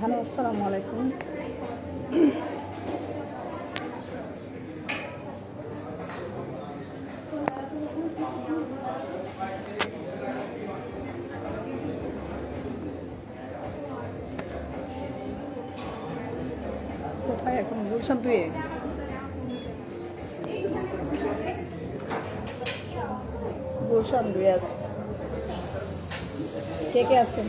Hello আসসালামু আলাইকুম। কোথায় এখন? গুলশান দুয়ে? আছে। কে কে আছেন?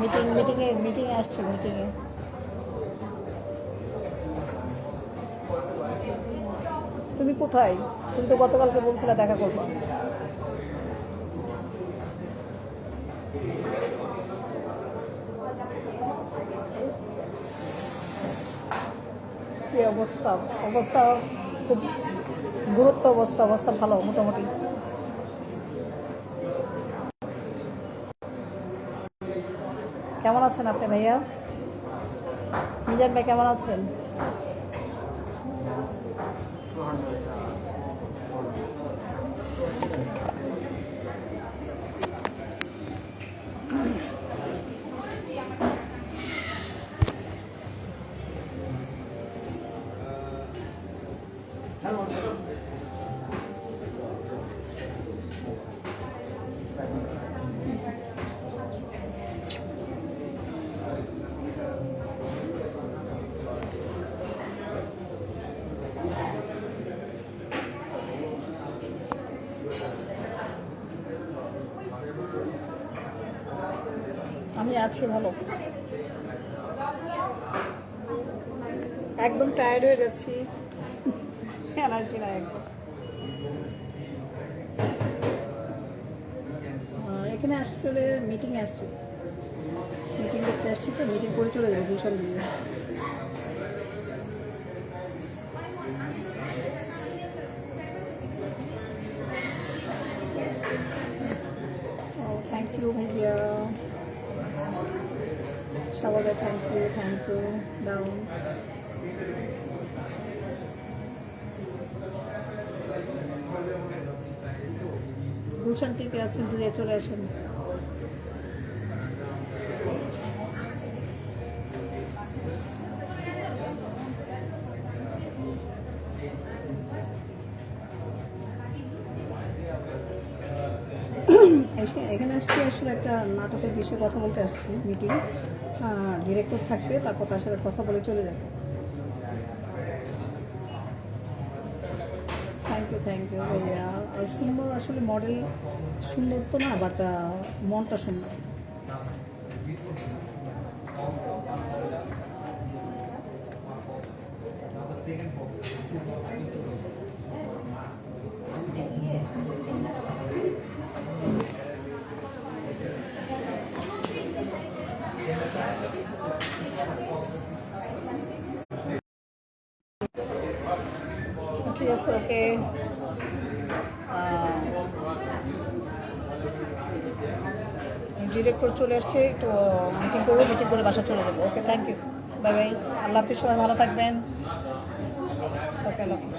মিটিং মিটিংয়ে মিটিংয়ে আসছি মিটিংয়ে তুমি কোথায়? তুমি তো গতকালকে বলছিলে দেখা করব। কি অবস্থা? অবস্থা খুব গুরুত্ব অবস্থা অবস্থা ভালো, মোটামুটি। কেমন আছেন আপনি ভাইয়া? মিজান ভাই কেমন আছেন? আমি আছি ভালো। একদম টায়ার্ড হয়ে যাচ্ছি। এনার্জি না একদম এখানে আসলে মিটিং আসছি। মিটিং করতে আসছি তো মিটিং করে চলে যাব ভূষণ দিয়ে। থ্যাংক ইউ ভাইয়া সবাইকে থ্যাংক ইউ থ্যাংক ইউ ডাউন ভূষণ কে আছেন দূরে চলে আসেন। এখানে আসছি, আসলে একটা নাটকের বিষয়ে কথা বলতে আসছি মিটিং ডিরেক্টর থাকবে, তারপর তার সাথে কথা বলে চলে যাবে। থ্যাংক ইউ থ্যাংক ইউ ভাইয়া। সুন্দর আসলে মডেল সুন্দর তো না বাট মনটা সুন্দর। ঠিক আছে, ওকে। ডিরেক্টর চলে আসছে, একটু মিটিং করব মিটিং করে বাসা চলে যাব। Okay thank you bye bye আল্লাহ হাফিজ, সবাই ভালো থাকবেন। ওকে, আল্লাহ হাফিজ